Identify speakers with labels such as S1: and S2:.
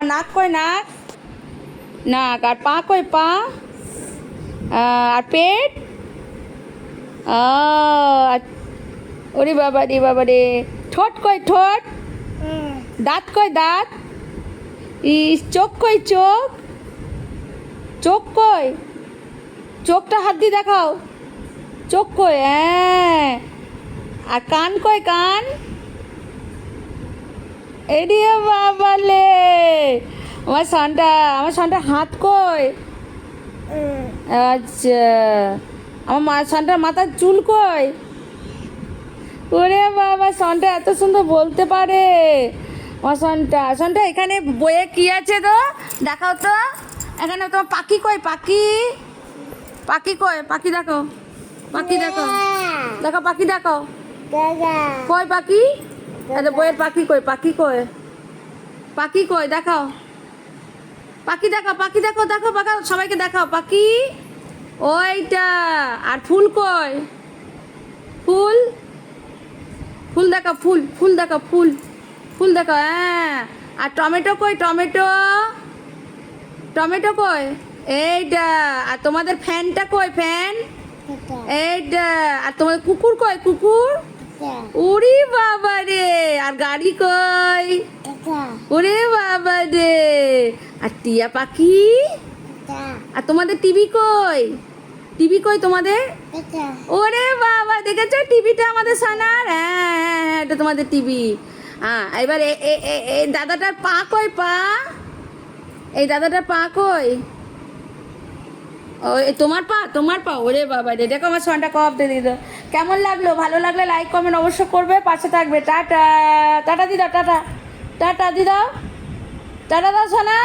S1: নাক কই নাক? নাক, আর পা কই পা? আর পেট? ওরে বাবা রে বাবা রে। ঠোঁট কই ঠোঁট? দাঁত কই দাঁত? ইস, চোখ কই চোখ? চোখ কই চোখটা হাত দিয়ে দেখাও। চোখ কই হ্যাঁ। আর কান কই কান? এডিয়ে বাবালে আমার সনটা আমার সনটা হাত কই? আচ্ছা। আমার মা সনটার মাথার চুল কই? ওরে বাবা সনটা এত সুন্দর বলতে পারে। আমার সনটা সনটা এখানে বইয়ে কি আছে তো? দেখাও তো। এখানে তোমার পাখি কই পাখি? পাখি কই পাখি দেখো। পাখি দেখো। দেখো পাখি দেখো। কই পাখি? আরে বইয়ের পাখি কই? পাখি কই? পাখি কই? দেখাও। পাখি দেখাও পাখি দেখো দেখো দেখাও সবাইকে দেখাও। পাখি? ওইটা। আর ফুল কই? ফুল? ফুল দেখাও ফুল ফুল দেখাও ফুল ফুল দেখাও হ্যাঁ। আর টমেটো কই? টমেটো? টমেটো কই? এইটা। আর তোমাদের ফ্যানটা কই? ফ্যান? এইটা। আর তোমাদের কুকুর কই? কুকুর? ওরে বাবা রে আর গাড়ি কই? ওরে বাবা রে আর টিয়া পাখি? আর তোমাদের টিভি কই? টিভি কই তোমাদের? ওরে বাবা দেখেছ টিভিটা আমাদের সানার? হ্যাঁ হ্যাঁ হ্যাঁ এটা তোমাদের টিভি। হ্যাঁ এবার এই দাদাটার পা কই পা? এই দাদাটার পা কই? ও তোমার পা তোমার পা? ওরে বাবা রে দেখো আমার সোয়ানটা কপ দিয়ে দিল। কেমন লাগল? ভালো লাগলে লাইক কমেন্ট অবশ্য করবে। পাশে থাকবে। টাটা। টাটা দিদা, টাটা। টাটা দিদা। টাটা দাও সোনা।